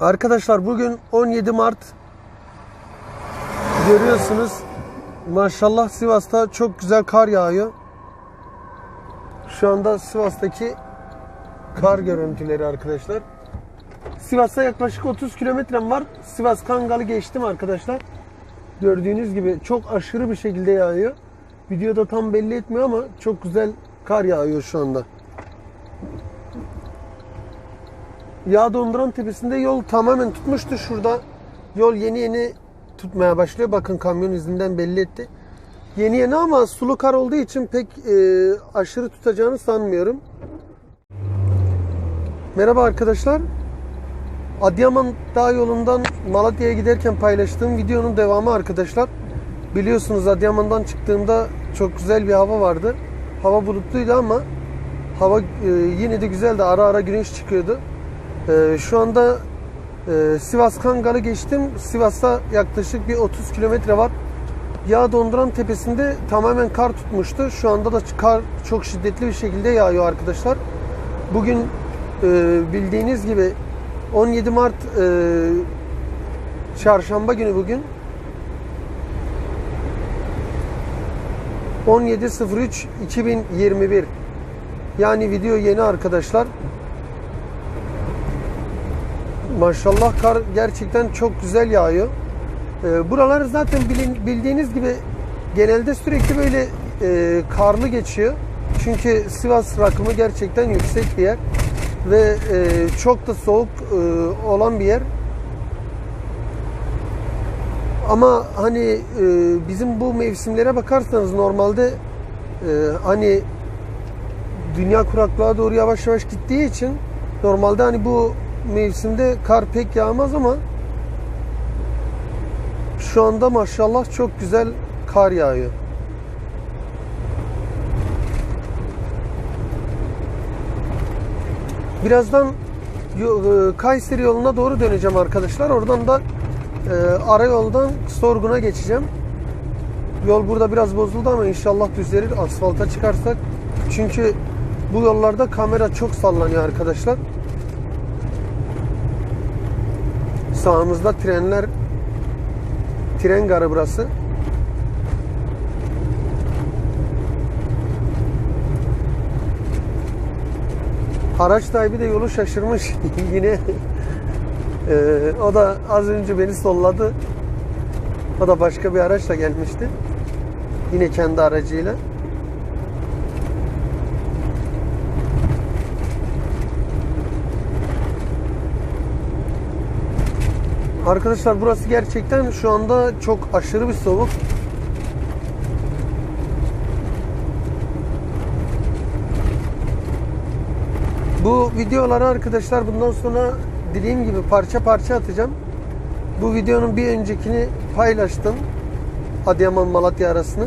Arkadaşlar bugün 17 Mart görüyorsunuz maşallah Sivas'ta çok güzel kar yağıyor. Şu anda Sivas'taki kar görüntüleri arkadaşlar. Sivas'a yaklaşık 30 kilometrem var. Sivas Kangal'ı geçtim arkadaşlar. Gördüğünüz gibi çok aşırı bir şekilde yağıyor. Videoda tam belli etmiyor ama çok güzel kar yağıyor şu anda. Yağ donduran tepesinde yol tamamen tutmuştu. Şurada yol yeni yeni tutmaya başlıyor. Bakın kamyon izinden belli etti. Yeni yeni ama sulu kar olduğu için pek e, aşırı tutacağını sanmıyorum. Merhaba arkadaşlar. Adıyaman Dağ yolundan Malatya'ya giderken paylaştığım videonun devamı arkadaşlar. Biliyorsunuz Adıyaman'dan çıktığımda çok güzel bir hava vardı. Hava bulutluydu ama hava e, yine de güzeldi. Ara ara güneş çıkıyordu. E, şu anda e, Sivas Kangal'ı geçtim. Sivas'ta yaklaşık bir 30 kilometre var. Yağ donduran tepesinde tamamen kar tutmuştu. Şu anda da kar çok şiddetli bir şekilde yağıyor arkadaşlar. Bugün e, bildiğiniz gibi 17 Mart e, çarşamba günü bugün 17.03.2021 yani video yeni arkadaşlar maşallah kar gerçekten çok güzel yağıyor e, buralar zaten bilin, bildiğiniz gibi genelde sürekli böyle e, karlı geçiyor çünkü Sivas rakımı gerçekten yüksek bir yer ve e, çok da soğuk e, olan bir yer. Ama hani e, bizim bu mevsimlere bakarsanız normalde e, hani dünya kuraklığa doğru yavaş yavaş gittiği için normalde hani bu mevsimde kar pek yağmaz ama şu anda maşallah çok güzel kar yağıyor. Birazdan e, Kayseri yoluna doğru döneceğim arkadaşlar. Oradan da e, ara yoldan Sorgun'a geçeceğim. Yol burada biraz bozuldu ama inşallah düzelir asfalta çıkarsak. Çünkü bu yollarda kamera çok sallanıyor arkadaşlar. Sağımızda trenler tren garı burası. Araç sahibi de yolu şaşırmış yine. Ee, o da az önce beni solladı. O da başka bir araçla gelmişti. Yine kendi aracıyla. Arkadaşlar burası gerçekten şu anda çok aşırı bir soğuk. Bu videoları arkadaşlar bundan sonra dediğim gibi parça parça atacağım. Bu videonun bir öncekini paylaştım. Adıyaman Malatya arasını.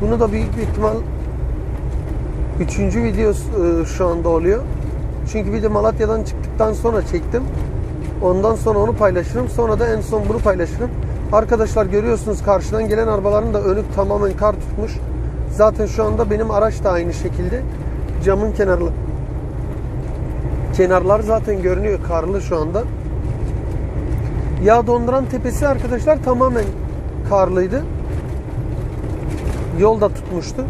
Bunu da büyük bir ihtimal üçüncü video e, şu anda oluyor. Çünkü bir de Malatya'dan çıktıktan sonra çektim. Ondan sonra onu paylaşırım. Sonra da en son bunu paylaşırım. Arkadaşlar görüyorsunuz karşıdan gelen arabaların da önü tamamen kar tutmuş. Zaten şu anda benim araç da aynı şekilde. Camın kenarlı Kenarlar zaten görünüyor karlı şu anda. Yağ donduran tepesi arkadaşlar tamamen karlıydı. Yol da tutmuştu.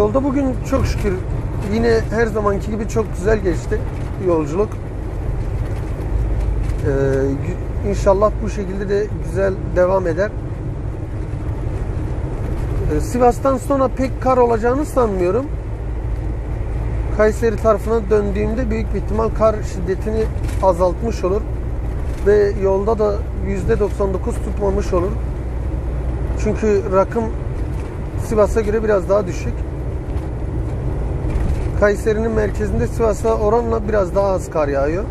Yolda bugün çok şükür yine her zamanki gibi çok güzel geçti yolculuk. Ee, inşallah bu şekilde de güzel devam eder. Ee, Sivas'tan sonra pek kar olacağını sanmıyorum. Kayseri tarafına döndüğümde büyük bir ihtimal kar şiddetini azaltmış olur. Ve yolda da %99 tutmamış olur. Çünkü rakım Sivas'a göre biraz daha düşük. Kayseri'nin merkezinde Sivas'a oranla biraz daha az kar yağıyor.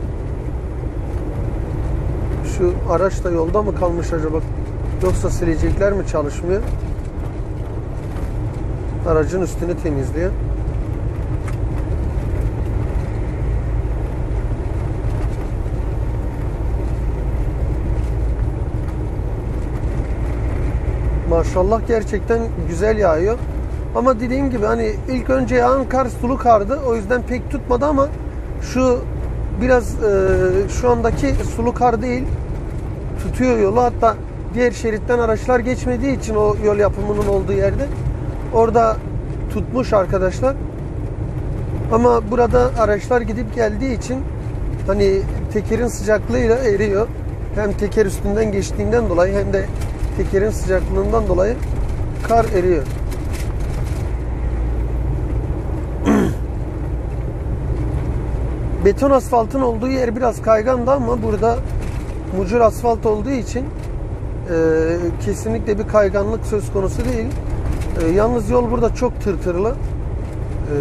Şu araç da yolda mı kalmış acaba? Yoksa silecekler mi çalışmıyor? Aracın üstünü temizliyor. Maşallah gerçekten güzel yağıyor. Ama dediğim gibi hani ilk önce yağan kar sulu kardı. O yüzden pek tutmadı ama şu biraz e, şu andaki sulu kar değil. Tutuyor yolu. Hatta diğer şeritten araçlar geçmediği için o yol yapımının olduğu yerde orada tutmuş arkadaşlar. Ama burada araçlar gidip geldiği için hani tekerin sıcaklığıyla eriyor. Hem teker üstünden geçtiğinden dolayı hem de tekerin sıcaklığından dolayı kar eriyor. Beton asfaltın olduğu yer biraz kaygandı ama burada mucur asfalt olduğu için e, kesinlikle bir kayganlık söz konusu değil. E, yalnız yol burada çok tırtırlı. E,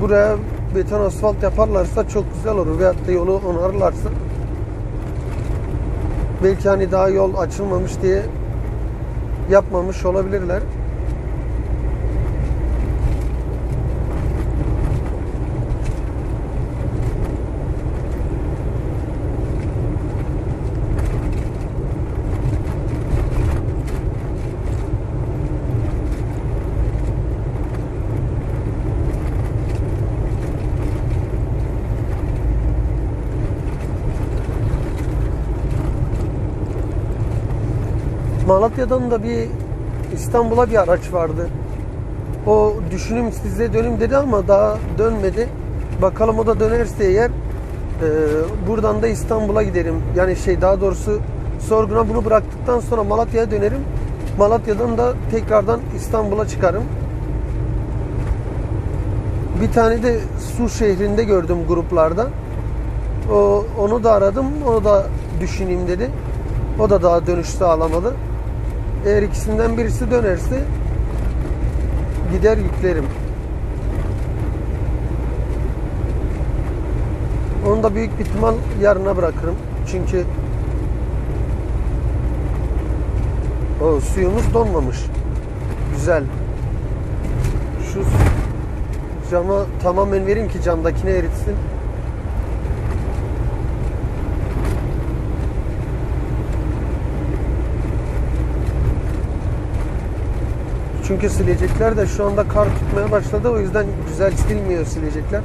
buraya beton asfalt yaparlarsa çok güzel olur. Veyahut da yolu onarırlarsa belki hani daha yol açılmamış diye yapmamış olabilirler. Malatya'dan da bir İstanbul'a bir araç vardı. O düşünüm size dönüm dedi ama daha dönmedi. Bakalım o da dönerse eğer e, buradan da İstanbul'a giderim. Yani şey daha doğrusu sorguna bunu bıraktıktan sonra Malatya'ya dönerim. Malatya'dan da tekrardan İstanbul'a çıkarım. Bir tane de Su şehrinde gördüm gruplarda. O, onu da aradım. Onu da düşüneyim dedi. O da daha dönüş sağlamadı. Eğer ikisinden birisi dönerse gider yüklerim. Onu da büyük bir ihtimal yarına bırakırım. Çünkü o suyumuz donmamış. Güzel. Şu cama tamamen verin ki camdakine eritsin. Çünkü silecekler de şu anda kar tutmaya başladı. O yüzden güzel silmiyor silecekler.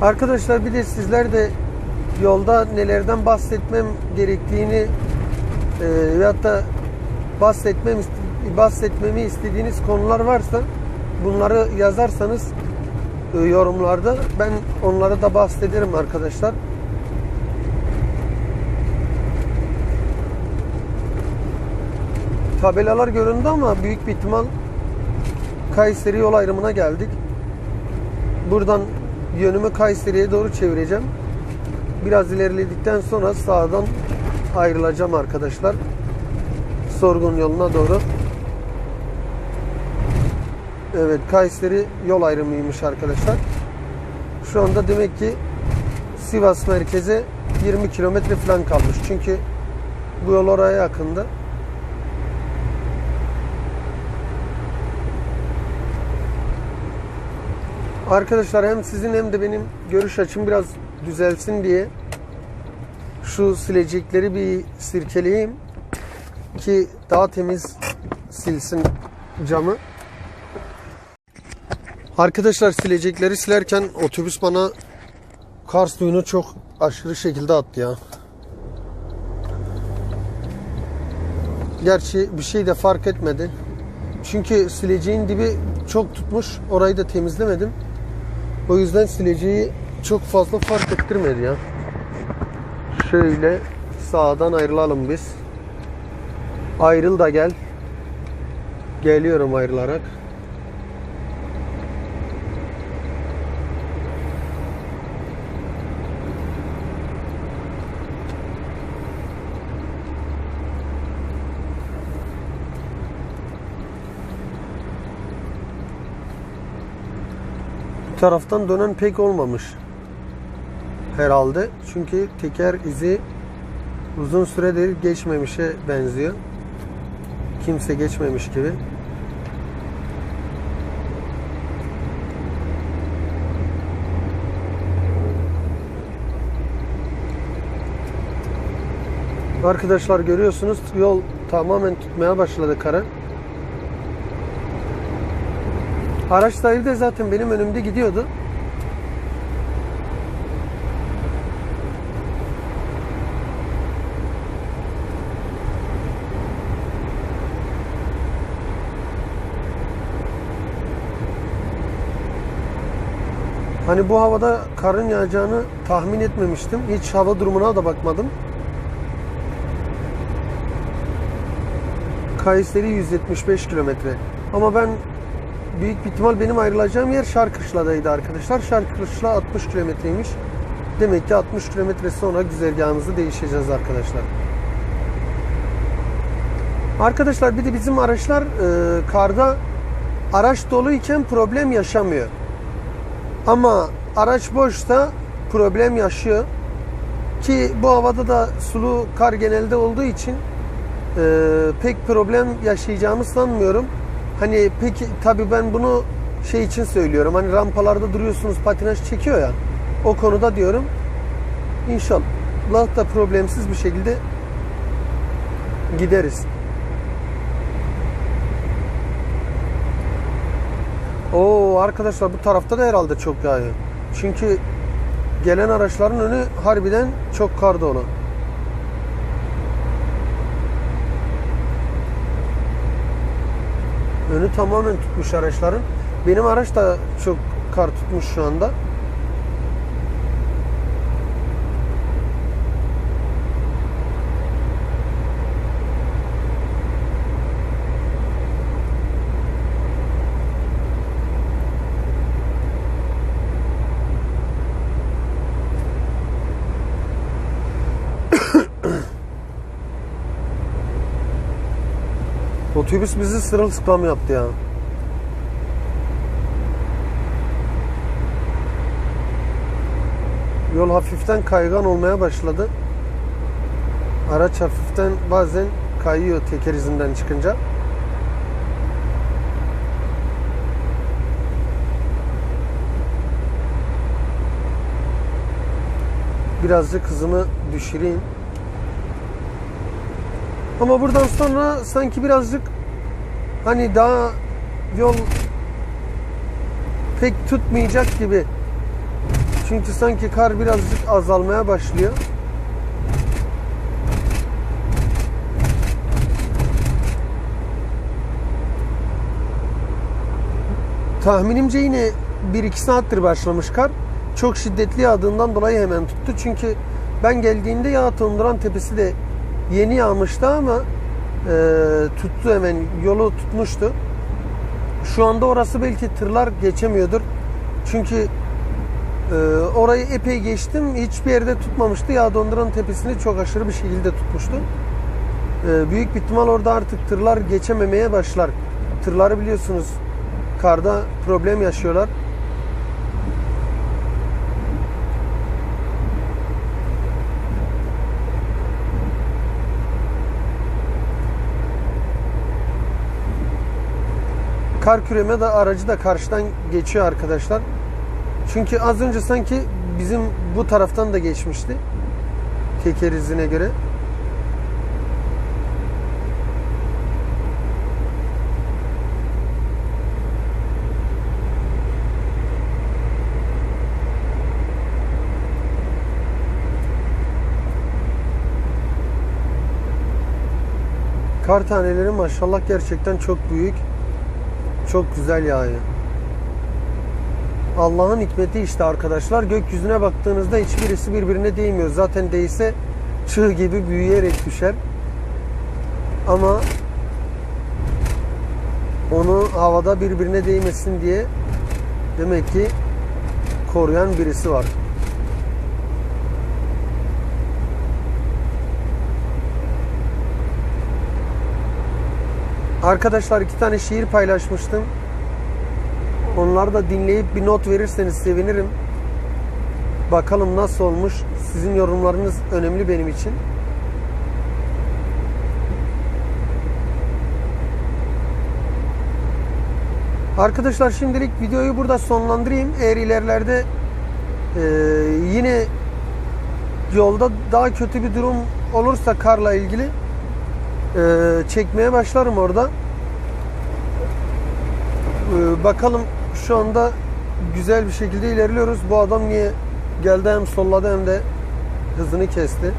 Arkadaşlar bir de sizler de yolda nelerden bahsetmem gerektiğini e, veyahut da bahsetmem bahsetmemi istediğiniz konular varsa bunları yazarsanız e, yorumlarda ben onları da bahsederim arkadaşlar. Tabelalar göründü ama büyük bir ihtimal Kayseri yol ayrımına geldik. Buradan yönümü Kayseri'ye doğru çevireceğim. Biraz ilerledikten sonra sağdan ayrılacağım arkadaşlar. Sorgun yoluna doğru. Evet Kayseri yol ayrımıymış arkadaşlar. Şu anda demek ki Sivas merkeze 20 kilometre falan kalmış. Çünkü bu yol oraya yakında. Arkadaşlar hem sizin hem de benim görüş açım biraz düzelsin diye şu silecekleri bir sirkeleyeyim ki daha temiz silsin camı. Arkadaşlar silecekleri silerken otobüs bana kar suyunu çok aşırı şekilde attı ya. Gerçi bir şey de fark etmedi. Çünkü sileceğin dibi çok tutmuş. Orayı da temizlemedim. O yüzden sileceği çok fazla fark ettirmedi ya. Şöyle sağdan ayrılalım biz. Ayrıl da gel. Geliyorum ayrılarak. Taraftan dönen pek olmamış. Herhalde. Çünkü teker izi uzun süredir geçmemişe benziyor. Kimse geçmemiş gibi. Arkadaşlar görüyorsunuz yol tamamen tutmaya başladı karı. Araç sahibi de zaten benim önümde gidiyordu. Hani bu havada karın yağacağını tahmin etmemiştim. Hiç hava durumuna da bakmadım. Kayseri 175 kilometre. Ama ben büyük ihtimal benim ayrılacağım yer Şarkışla'daydı arkadaşlar. Şarkışla 60 kilometreymiş. Demek ki 60 kilometre sonra güzergahımızı değişeceğiz arkadaşlar. Arkadaşlar bir de bizim araçlar e, karda araç doluyken problem yaşamıyor. Ama araç boşsa problem yaşıyor. Ki bu havada da sulu kar genelde olduğu için e, pek problem yaşayacağımı sanmıyorum. Hani peki tabii ben bunu şey için söylüyorum. Hani rampalarda duruyorsunuz patinaj çekiyor ya. O konuda diyorum. İnşallah da problemsiz bir şekilde gideriz. Oo arkadaşlar bu tarafta da herhalde çok yağıyor. Çünkü gelen araçların önü harbiden çok kar dolu. Önü tamamen tutmuş araçların. Benim araç da çok kar tutmuş şu anda. Otobüs bizi sırılsıklam yaptı ya. Yol hafiften kaygan olmaya başladı. Araç hafiften bazen kayıyor teker izinden çıkınca. Birazcık hızımı düşüreyim. Ama buradan sonra sanki birazcık hani daha yol pek tutmayacak gibi. Çünkü sanki kar birazcık azalmaya başlıyor. Tahminimce yine 1-2 saattir başlamış kar. Çok şiddetli yağdığından dolayı hemen tuttu. Çünkü ben geldiğimde yağ Tonduran Tepesi de yeni yağmıştı ama tuttu hemen yolu tutmuştu. Şu anda orası belki tırlar geçemiyordur. Çünkü e, orayı epey geçtim. Hiçbir yerde tutmamıştı. Yağ donduran tepesini çok aşırı bir şekilde tutmuştu. E, büyük bir ihtimal orada artık tırlar geçememeye başlar. Tırları biliyorsunuz karda problem yaşıyorlar. Kar küreme de aracı da karşıdan geçiyor arkadaşlar. Çünkü az önce sanki bizim bu taraftan da geçmişti. Teker izine göre. Kar taneleri maşallah gerçekten çok büyük. Çok güzel yağıyor. Allah'ın hikmeti işte arkadaşlar. Gökyüzüne baktığınızda hiçbirisi birbirine değmiyor. Zaten değse çığ gibi büyüyerek düşer. Ama onu havada birbirine değmesin diye demek ki koruyan birisi var. Arkadaşlar iki tane şiir paylaşmıştım. Onları da dinleyip bir not verirseniz sevinirim. Bakalım nasıl olmuş. Sizin yorumlarınız önemli benim için. Arkadaşlar şimdilik videoyu burada sonlandırayım. Eğer ilerlerde e, yine yolda daha kötü bir durum olursa karla ilgili e, çekmeye başlarım orada. E, bakalım şu anda güzel bir şekilde ilerliyoruz. Bu adam niye geldi hem solladı hem de hızını kesti.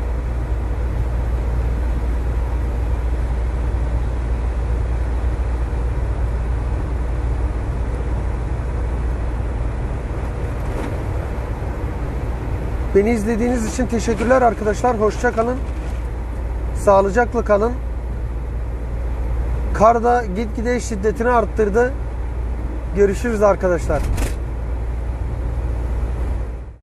Beni izlediğiniz için teşekkürler arkadaşlar. Hoşça kalın. Sağlıcakla kalın. Kar da gitgide şiddetini arttırdı. Görüşürüz arkadaşlar.